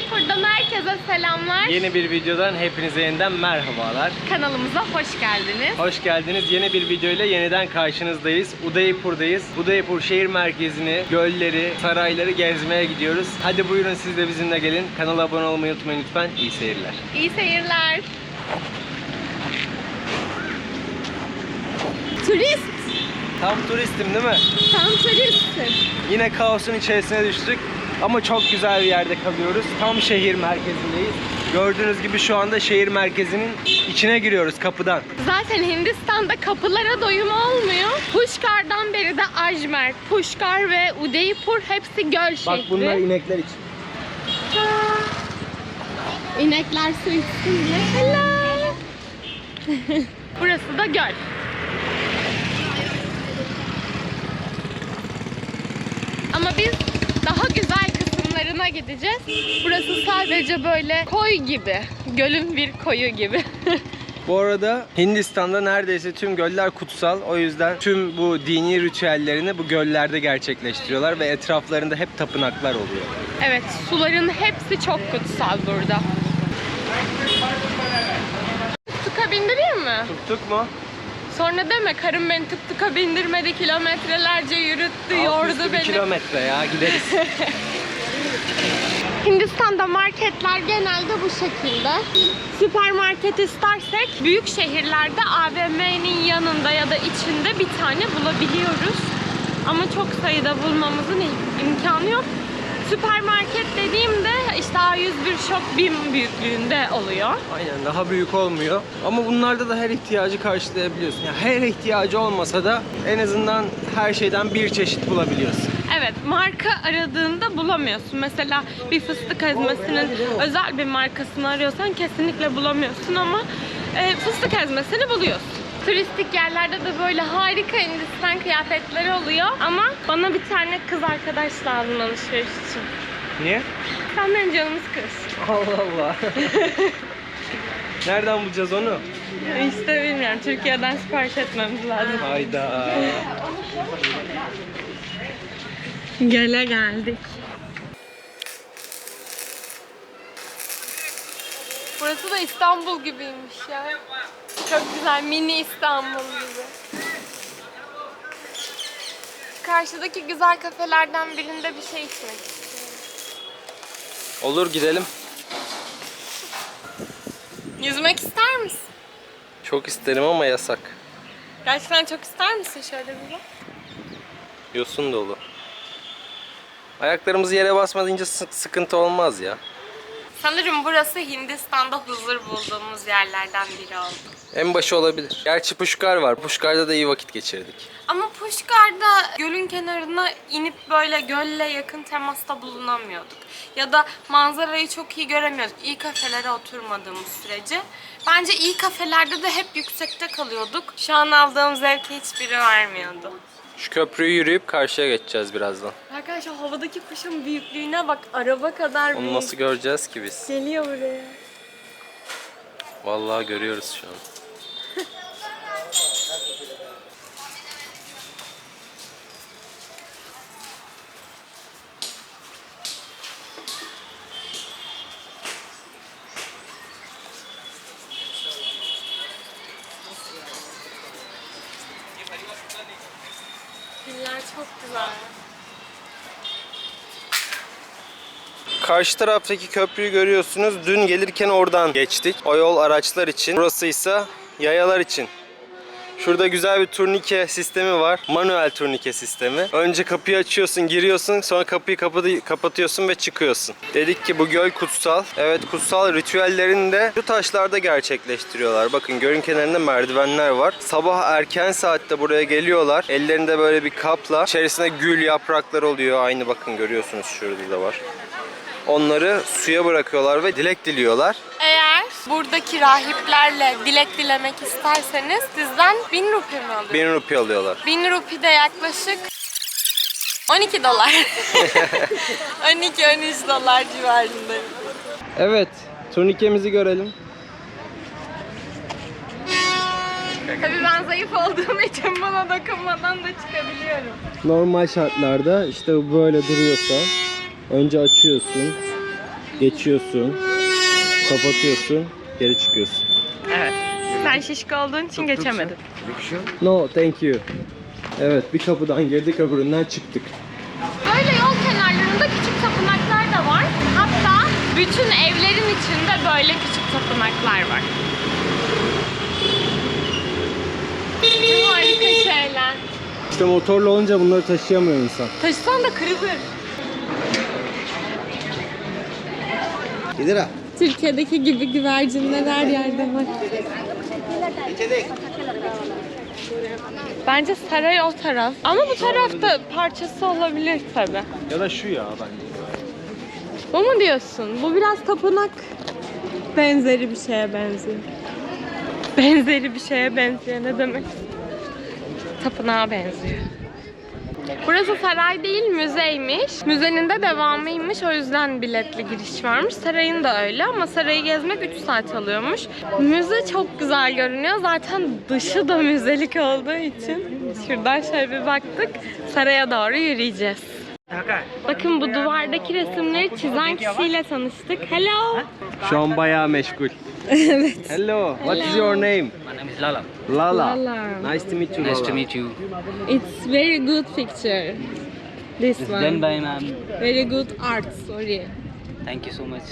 Udaipur'dan herkese selamlar. Yeni bir videodan hepinize yeniden merhabalar. Kanalımıza hoş geldiniz. Hoş geldiniz. Yeni bir video ile yeniden karşınızdayız. Udaipur'dayız. Udaipur şehir merkezini, gölleri, sarayları gezmeye gidiyoruz. Hadi buyurun siz de bizimle gelin. Kanala abone olmayı unutmayın lütfen. İyi seyirler. İyi seyirler. Turist. Tam turistim değil mi? Tam turistsin. Yine kaosun içerisine düştük. Ama çok güzel bir yerde kalıyoruz. Tam şehir merkezindeyiz. Gördüğünüz gibi şu anda şehir merkezinin içine giriyoruz kapıdan. Zaten Hindistan'da kapılara doyum olmuyor. Pushkar'dan beri de Ajmer, Pushkar ve Udaipur hepsi göl şehri. Bak bunlar inekler için. İnekler su içsin diye. Hello. Burası da göl. Ama biz daha güzel kısımlarına gideceğiz. Burası sadece böyle koy gibi. Gölün bir koyu gibi. Bu arada Hindistan'da neredeyse tüm göller kutsal. O yüzden tüm bu dini ritüellerini bu göllerde gerçekleştiriyorlar ve etraflarında hep tapınaklar oluyor. evet, suların hepsi çok kutsal burada. Tıka bindireyim mi? Tuttuk mu? Sonra deme karım beni tık tıka bindirmedi kilometrelerce yürüttü, Alt yordu beni. kilometre ya gideriz. Hindistan'da marketler genelde bu şekilde. Süpermarket istersek büyük şehirlerde AVM'nin yanında ya da içinde bir tane bulabiliyoruz. Ama çok sayıda bulmamızın im- imkanı yok. Süpermarket dediğimde işte A101 Shop BİM büyüklüğünde oluyor. Aynen daha büyük olmuyor. Ama bunlarda da her ihtiyacı karşılayabiliyorsun. Yani her ihtiyacı olmasa da en azından her şeyden bir çeşit bulabiliyorsun. Evet, marka aradığında bulamıyorsun. Mesela bir fıstık ezmesinin özel bir markasını arıyorsan kesinlikle bulamıyorsun ama e, fıstık ezmesini buluyorsun. Turistik yerlerde de böyle harika Hindistan kıyafetleri oluyor ama bana bir tane kız arkadaş lazım alışveriş için. Niye? Sen benim canımı sıkırsın. Allah Allah. Nereden bulacağız onu? İşte bilmiyorum, Türkiye'den sipariş etmemiz lazım. Hayda. Gele geldik. Burası da İstanbul gibiymiş ya. Çok güzel mini İstanbul gibi. Karşıdaki güzel kafelerden birinde bir şey içmek istiyorum. Olur gidelim. Yüzmek ister misin? Çok isterim ama yasak. Gerçekten çok ister misin şöyle bir bak? Yosun dolu. Ayaklarımız yere basmadınca sık- sıkıntı olmaz ya. Sanırım burası Hindistan'da huzur bulduğumuz yerlerden biri oldu. En başı olabilir. Gerçi Puşkar var. Puşkar'da da iyi vakit geçirdik. Ama Pushkar'da gölün kenarına inip böyle gölle yakın temasta bulunamıyorduk. Ya da manzarayı çok iyi göremiyorduk. İyi kafelere oturmadığımız sürece. Bence iyi kafelerde de hep yüksekte kalıyorduk. Şu an aldığım zevki hiçbiri vermiyordu. Şu köprüyü yürüyüp karşıya geçeceğiz birazdan. Arkadaşlar havadaki kuşun büyüklüğüne bak. Araba kadar Onu büyük. nasıl göreceğiz ki biz? Geliyor buraya. Vallahi görüyoruz şu an. Çok güzel. Karşı taraftaki köprüyü görüyorsunuz. Dün gelirken oradan geçtik. O yol araçlar için. Burası ise yayalar için. Şurada güzel bir turnike sistemi var. Manuel turnike sistemi. Önce kapıyı açıyorsun, giriyorsun. Sonra kapıyı kapatı- kapatıyorsun ve çıkıyorsun. Dedik ki bu göl kutsal. Evet kutsal ritüellerini de şu taşlarda gerçekleştiriyorlar. Bakın gölün kenarında merdivenler var. Sabah erken saatte buraya geliyorlar. Ellerinde böyle bir kapla. İçerisinde gül yaprakları oluyor. Aynı bakın görüyorsunuz şurada da var. Onları suya bırakıyorlar ve dilek diliyorlar. Buradaki rahiplerle dilek dilemek isterseniz sizden 1000 rupi mi alıyor? 1000 rupi alıyorlar. 1000 rupi de yaklaşık 12 dolar. 12-13 dolar civarında. Evet, turnikemizi görelim. Tabii ben zayıf olduğum için bana dokunmadan da çıkabiliyorum. Normal şartlarda işte böyle duruyorsa önce açıyorsun. Geçiyorsun. Kapatıyorsun. Geri çıkıyorsun. Evet. Sen şişko olduğun için geçemedin. No thank you. Evet bir kapıdan girdik öbüründen çıktık. Böyle yol kenarlarında küçük tapınaklar da var. Hatta bütün evlerin içinde böyle küçük tapınaklar var. Ne harika şeyler. İşte motorla olunca bunları taşıyamıyor insan. Taşısan da kırılır. Gider Türkiye'deki gibi güvercinler her yerde var. Bence saray o taraf. Ama bu tarafta parçası olabilir tabi. Ya da şu ya bence. Bu mu diyorsun? Bu biraz tapınak benzeri bir şeye benziyor. Benzeri bir şeye benziyor ne demek? Tapınağa benziyor. Burası saray değil müzeymiş. Müzenin de devamıymış. O yüzden biletli giriş varmış. Sarayın da öyle ama sarayı gezmek 3 saat alıyormuş. Müze çok güzel görünüyor. Zaten dışı da müzelik olduğu için şuradan şöyle bir baktık. Saraya doğru yürüyeceğiz. Bakın bu duvardaki resimleri çizen kişiyle tanıştık. Hello. Şu an bayağı meşgul. evet. Hello. What is your name? My name is Lala. Lala. Lala. Nice to meet you. Nice Lala. to meet you. It's very good picture. This It's one. done by ma'am. Very good art, sorry. Thank you so much.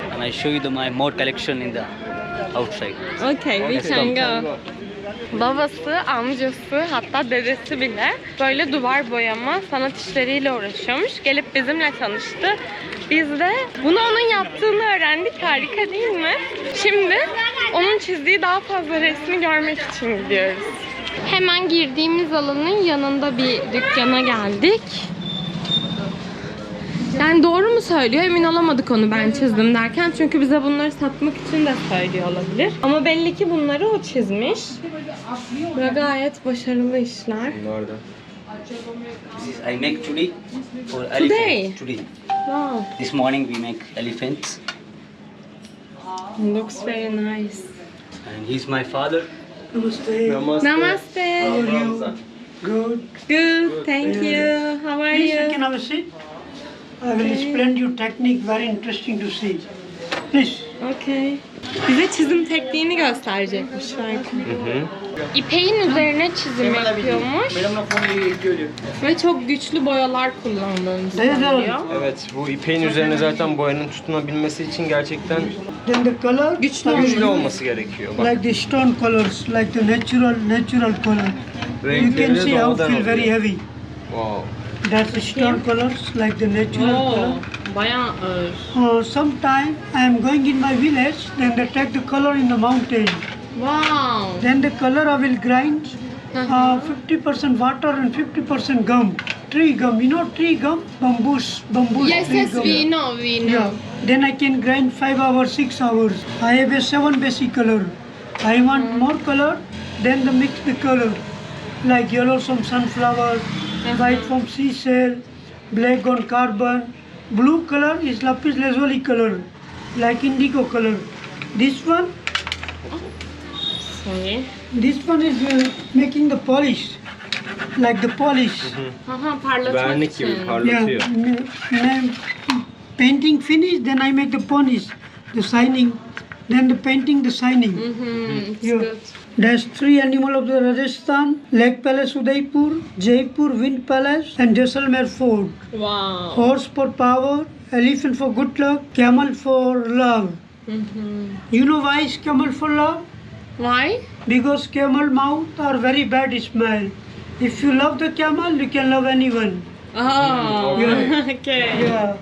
And I show you the, my more collection in the outside. Okay, we can go. Babası, amcası, hatta dedesi bile böyle duvar boyama sanat işleriyle uğraşıyormuş. Gelip bizimle tanıştı. Biz de bunu onun yaptığını öğrendik. Harika değil mi? Şimdi onun çizdiği daha fazla resmi görmek için gidiyoruz. Hemen girdiğimiz alanın yanında bir dükkana geldik. Yani doğru mu söylüyor emin olamadık onu ben çizdim derken. Çünkü bize bunları satmak için de söylüyor olabilir. Ama belli ki bunları o çizmiş. Ve gayet başarılı işler. Bunlar da. This is I make today for Today? elephants. Today. Wow, This morning we make elephants. looks very nice. And he's my father. Namaste. Namaste. Ramazan. Good. Good, thank you. How are Please, you you? can have a seat. I will explain you technique, very interesting to see. Please. Okay. Bize çizim tekniğini gösterecekmiş belki. İpeğin üzerine çizim yapıyormuş ve çok güçlü boyalar kullandığını söylüyor. Evet bu ipeğin üzerine zaten boyanın tutunabilmesi için gerçekten Then the color, Güçlü güçlü olması gerekiyor. Bak like the stone colors, like the natural natural color. You can renkleri see how doğadan feel very heavy. Wow. That's the stone colors, like the natural Oo, color. ağır. Uh, sometime I am going in my village, then they take the color in the mountain. Wow. Then the color I will grind uh, 50% water and 50% gum. Tree gum, you know tree gum? Bamboos, bamboo Yes, yes, gum. we know, we know. Yeah. Then I can grind 5 hours, 6 hours. I have a 7 basic color. I want more color, then the mix the color. Like yellow from sunflower, white from seashell, black on carbon. Blue color is lapis lazuli color, like indigo color. This one, Sorry. this one is uh, making the polish, like the polish. Aha, parlatmak Vernik gibi. Yeah, m- m- painting finish, then I make the polish, the shining, then the painting the shining. Hmm, it's Yeah. good. There's three animal of the Rajasthan: Lake Palace Udaipur, Jaipur Wind Palace, and Jaisalmer Fort. Wow. Horse for power, elephant for good luck, camel for love. Mhm. You know why is camel for love? Why? Because camel mouth are very bad smell. If you love the camel, you can love anyone. Oh, Yeah. okay. Yeah.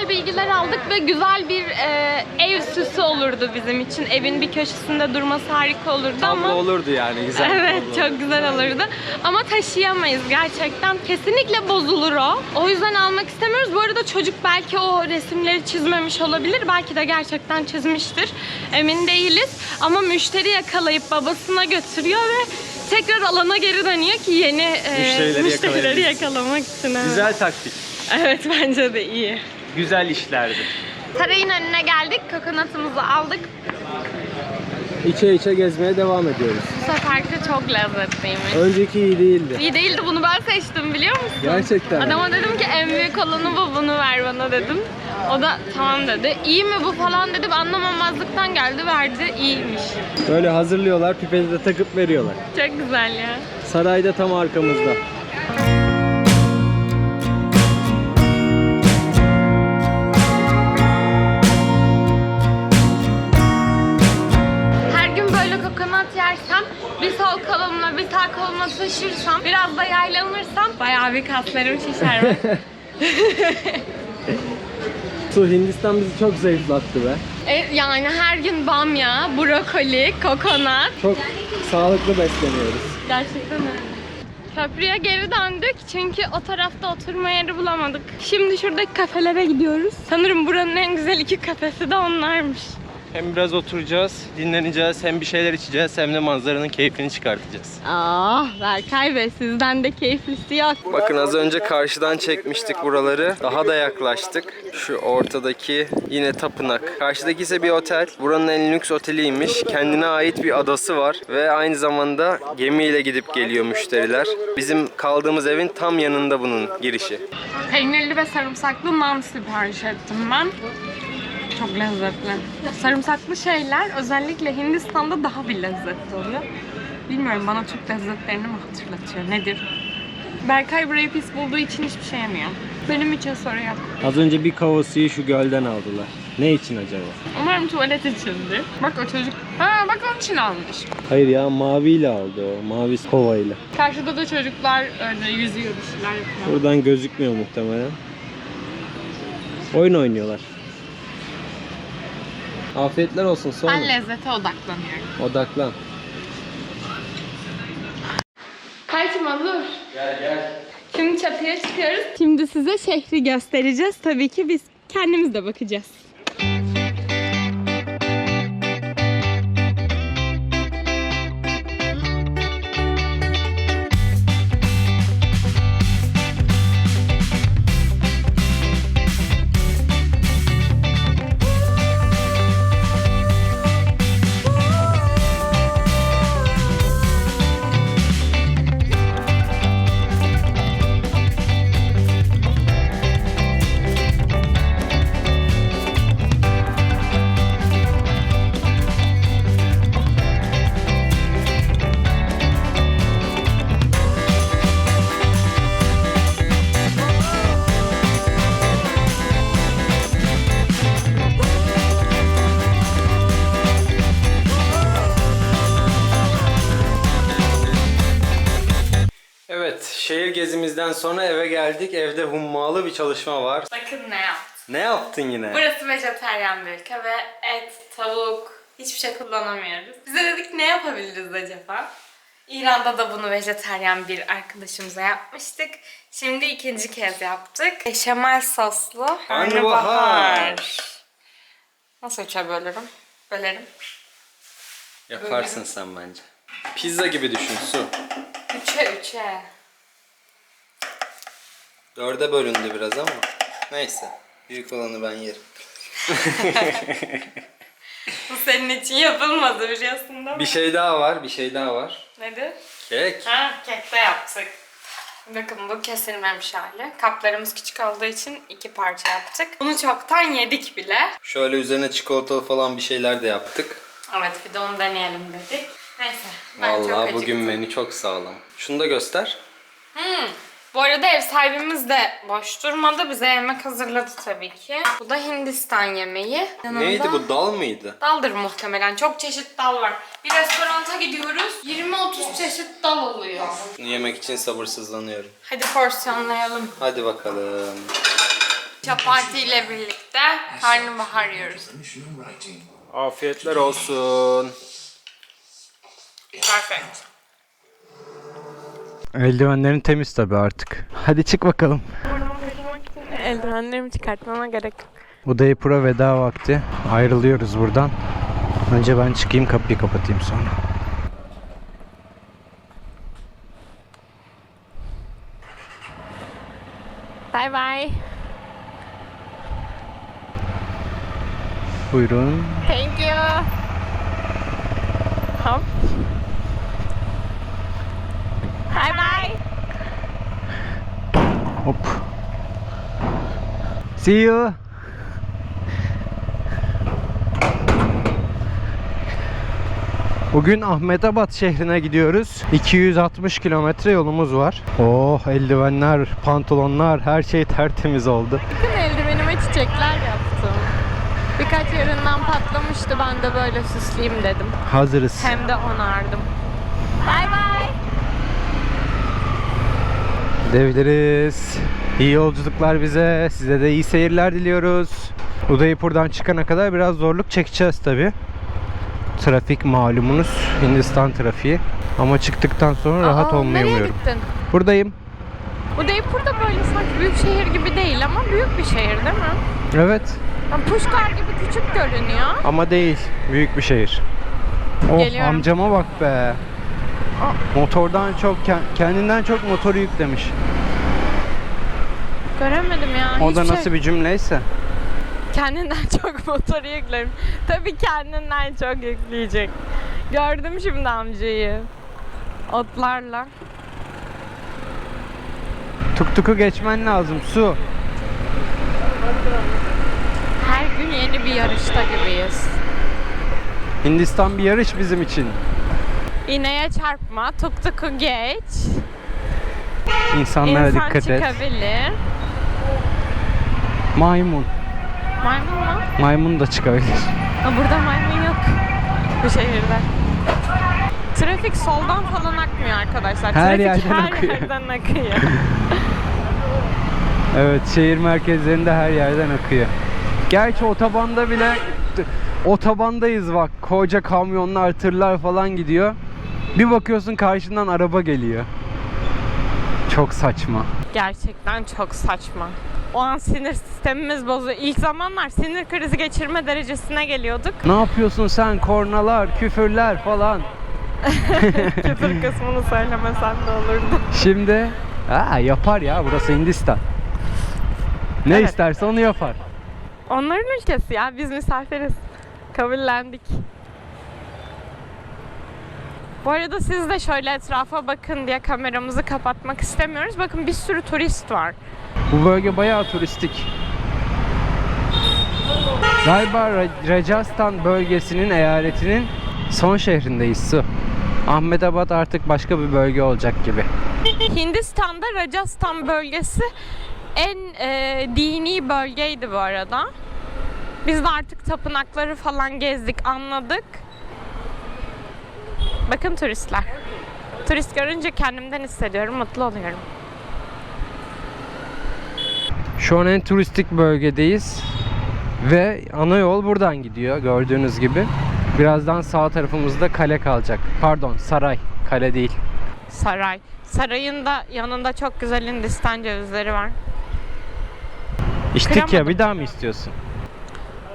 Güzel bilgiler aldık ve güzel bir e, ev süsü olurdu bizim için. Evin bir köşesinde durması harika olurdu Tablo ama olurdu yani güzel. Evet tablo. çok güzel olurdu. Ama taşıyamayız gerçekten. Kesinlikle bozulur o. O yüzden almak istemiyoruz. Bu arada çocuk belki o resimleri çizmemiş olabilir. Belki de gerçekten çizmiştir. Emin değiliz. Ama müşteri yakalayıp babasına götürüyor ve tekrar alana geri dönüyor ki yeni e, Müşterileri müşterileri yakalamak için. evet. Güzel taktik. Evet bence de iyi. Güzel işlerdi. Sarayın önüne geldik. Kokonatımızı aldık. İçe içe gezmeye devam ediyoruz. Bu seferki çok lezzetliymiş. Önceki iyi değildi. İyi değildi bunu ben seçtim biliyor musun? Gerçekten. Adama dedim ki en büyük olanı bu bunu ver bana dedim. O da tamam dedi. İyi mi bu falan dedim anlamamazlıktan geldi verdi iyiymiş. Böyle hazırlıyorlar, pipeti de takıp veriyorlar. Çok güzel ya. Sarayda tam arkamızda. Bir kaslarım şişer. bak. Su Hindistan bizi çok zayıflattı be. E, yani her gün bamya, brokoli, kokonat. Çok sağlıklı besleniyoruz. Gerçekten öyle. Köprüye geri döndük çünkü o tarafta oturma yeri bulamadık. Şimdi şuradaki kafelere gidiyoruz. Sanırım buranın en güzel iki kafesi de onlarmış. Hem biraz oturacağız, dinleneceğiz, hem bir şeyler içeceğiz hem de manzaranın keyfini çıkartacağız. Ah Berkay Bey sizden de keyiflisi yok. Bakın az önce karşıdan çekmiştik buraları. Daha da yaklaştık. Şu ortadaki yine tapınak. Karşıdaki ise bir otel. Buranın en lüks oteliymiş. Kendine ait bir adası var ve aynı zamanda gemiyle gidip geliyor müşteriler. Bizim kaldığımız evin tam yanında bunun girişi. Peynirli ve sarımsaklı naan sipariş ettim ben. Çok lezzetli. Sarımsaklı şeyler özellikle Hindistan'da daha bir lezzetli oluyor. Bilmiyorum bana Türk lezzetlerini mi hatırlatıyor nedir? Berkay burayı pis bulduğu için hiçbir şey yemiyor. Benim için soru yok. Az önce bir kavasıyı şu gölden aldılar. Ne için acaba? Umarım tuvalet içindi. Bak o çocuk... Ha bak onun için almış. Hayır ya maviyle aldı o. Mavi kovayla. Karşıda da çocuklar öyle yüzüyor bir şeyler yapıyor. Buradan gözükmüyor muhtemelen. Oyun oynuyorlar. Afiyetler olsun sonra. Ben lezzete odaklanıyorum. Odaklan. Kaçma dur. Gel gel. Şimdi çatıya çıkıyoruz. Şimdi size şehri göstereceğiz. Tabii ki biz kendimiz de bakacağız. Şehir gezimizden sonra eve geldik. Evde hummalı bir çalışma var. Bakın ne yaptım. Ne yaptın yine? Burası vejeteryan bir ülke ve et, tavuk hiçbir şey kullanamıyoruz. Bize dedik ne yapabiliriz acaba? İran'da da bunu vejeteryan bir arkadaşımıza yapmıştık. Şimdi ikinci kez yaptık. Beşamel soslu Karnabahar. Nasıl üçe bölürüm? Bölerim. Yaparsın sen bence. Pizza gibi düşün Su. Üçe üçe. Dörde bölündü biraz ama. Neyse. Büyük olanı ben yerim. Bu senin için yapılmadı biliyorsun değil mi? Bir şey daha var, bir şey daha var. Nedir? Kek. Ha, kekte yaptık. Bakın bu kesilmemiş hali. Kaplarımız küçük olduğu için iki parça yaptık. Bunu çoktan yedik bile. Şöyle üzerine çikolatalı falan bir şeyler de yaptık. Evet bir de onu deneyelim dedik. Neyse. Ben çok Vallahi acıktım. bugün menü çok sağlam. Şunu da göster. Hmm. Bu arada ev sahibimiz de boş durmadı. Bize yemek hazırladı tabii ki. Bu da Hindistan yemeği. Yanında Neydi bu dal mıydı? Daldır muhtemelen. Çok çeşit dal var. Bir restoranta gidiyoruz. 20-30 çeşit dal oluyor. Yemek için sabırsızlanıyorum. Hadi porsiyonlayalım. Hadi bakalım. Çapati ile birlikte karnabahar yiyoruz. Afiyetler olsun. Perfect. Eldivenlerin temiz tabi artık. Hadi çık bakalım. Eldivenlerimi çıkartmama gerek yok. Udaipur'a veda vakti. Ayrılıyoruz buradan. Önce ben çıkayım kapıyı kapatayım sonra. Bye bye. Buyurun. Thank you. Hop. Hop. See you. Bugün Ahmedabad şehrine gidiyoruz. 260 kilometre yolumuz var. Oh eldivenler, pantolonlar her şey tertemiz oldu. Bütün eldivenime çiçekler yaptım. Birkaç yerinden patlamıştı ben de böyle süsleyeyim dedim. Hazırız. Hem de onardım. Bay bay. Gidebiliriz. İyi yolculuklar bize. Size de iyi seyirler diliyoruz. Udaipur'dan çıkana kadar biraz zorluk çekeceğiz tabi. Trafik malumunuz. Hindistan trafiği. Ama çıktıktan sonra rahat Aa, olmayı nereye umuyorum. gittin? Buradayım. Udaipur da böyle sanki büyük şehir gibi değil ama büyük bir şehir değil mi? Evet. Yani Pushkar gibi küçük görünüyor. Ama değil. Büyük bir şehir. Oh Geliyorum. amcama bak be. Motordan çok ke- kendinden çok motoru yüklemiş. Göremedim ya. O da nasıl şey. bir cümleyse. Kendinden çok motoru yüklerim. Tabii kendinden çok yükleyecek. Gördüm şimdi amcayı. Otlarla. Tuk tuku geçmen lazım su. Her gün yeni bir yarışta gibiyiz. Hindistan bir yarış bizim için. İğneye çarpma, tuk tuku geç. İnsanlara İnsan dikkat et. çıkabilir. Maymun. Maymun mu? Maymun da çıkabilir. Ha, burada maymun yok. Bu şehirde. Trafik soldan falan akmıyor arkadaşlar. Her Trafik yerden her akıyor. yerden akıyor. Evet şehir merkezlerinde her yerden akıyor. Gerçi otobanda bile otobandayız bak. Koca kamyonlar, tırlar falan gidiyor. Bir bakıyorsun karşından araba geliyor. Çok saçma. Gerçekten çok saçma. O an sinir sistemimiz bozuluyor. İlk zamanlar sinir krizi geçirme derecesine geliyorduk. Ne yapıyorsun sen? Kornalar, küfürler falan. Küfür kısmını söylemesen de olurdu. Şimdi ha, yapar ya burası Hindistan. Ne Evet. isterse onu yapar. Onların ülkesi ya. Biz misafiriz. Kabullendik. Bu arada siz de şöyle etrafa bakın diye kameramızı kapatmak istemiyoruz. Bakın bir sürü turist var. Bu bölge bayağı turistik. Galiba Ra- Rajasthan bölgesinin eyaletinin son şehrindeyiz Su. Ahmedabad artık başka bir bölge olacak gibi. Hindistan'da Rajasthan bölgesi en e, dini bölgeydi bu arada. Biz de artık tapınakları falan gezdik, anladık. Bakın turistler. Turist görünce kendimden hissediyorum, mutlu oluyorum. Şu an en turistik bölgedeyiz. Ve ana yol buradan gidiyor gördüğünüz gibi. Birazdan sağ tarafımızda kale kalacak. Pardon saray. Kale değil. Saray. Sarayın da yanında çok güzel Hindistan cevizleri var. İçtik ya Kıramadım. bir daha mı istiyorsun?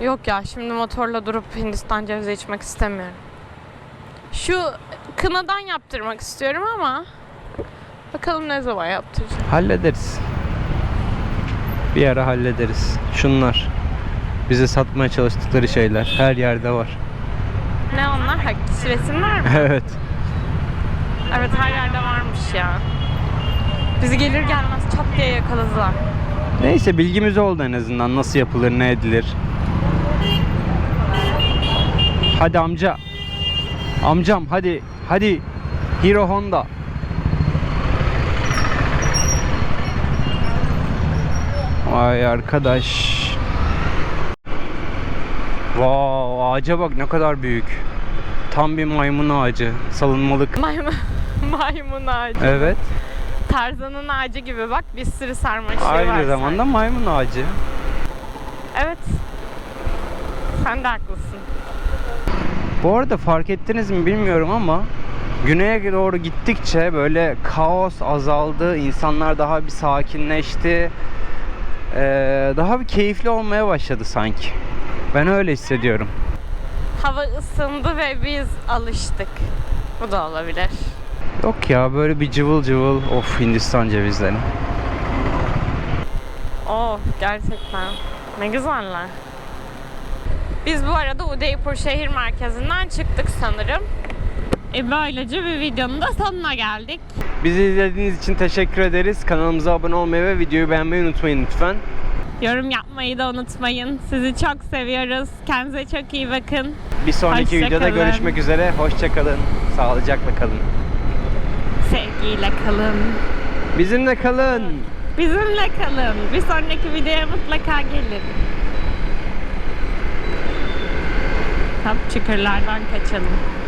Yok ya şimdi motorla durup Hindistan cevizi içmek istemiyorum. Şu kınadan yaptırmak istiyorum ama bakalım ne zaman yaptıracağım. Hallederiz. Bir ara hallederiz. Şunlar. Bize satmaya çalıştıkları şeyler. Her yerde var. Ne onlar? Ha, resimler mi? evet. Evet her yerde varmış ya. Bizi gelir gelmez çat diye yakaladılar. Neyse bilgimiz oldu en azından. Nasıl yapılır, ne edilir. Hadi amca. Amcam hadi. Hadi. Hero Honda. Vay arkadaş. Wow, ağaca bak ne kadar büyük. Tam bir maymun ağacı. Salınmalık. Maymun, maymun ağacı. Evet. Tarzanın ağacı gibi bak bir sürü sarmaşığı var. Aynı zamanda maymun ağacı. Evet. Sen de haklısın. Bu arada fark ettiniz mi bilmiyorum ama güneye doğru gittikçe böyle kaos azaldı, insanlar daha bir sakinleşti, Ee, daha bir keyifli olmaya başladı sanki. Ben öyle hissediyorum. Hava ısındı ve biz alıştık. Bu da olabilir. Yok ya böyle bir cıvıl cıvıl of Hindistan cevizleri. Oh gerçekten. Ne güzeller. Biz bu arada Udaipur şehir merkezinden çıktık sanırım. E böylece bir videonun da sonuna geldik. Bizi izlediğiniz için teşekkür ederiz. Kanalımıza abone olmayı ve videoyu beğenmeyi unutmayın lütfen. Yorum yapmayı da unutmayın. Sizi çok seviyoruz. Kendinize çok iyi bakın. Bir sonraki Hoşça videoda kalın. görüşmek üzere. Hoşçakalın. Sağlıcakla kalın. Sevgiyle kalın. Bizimle kalın. Bizimle kalın. Bir sonraki videoya mutlaka gelin. Tam çukurlardan kaçalım.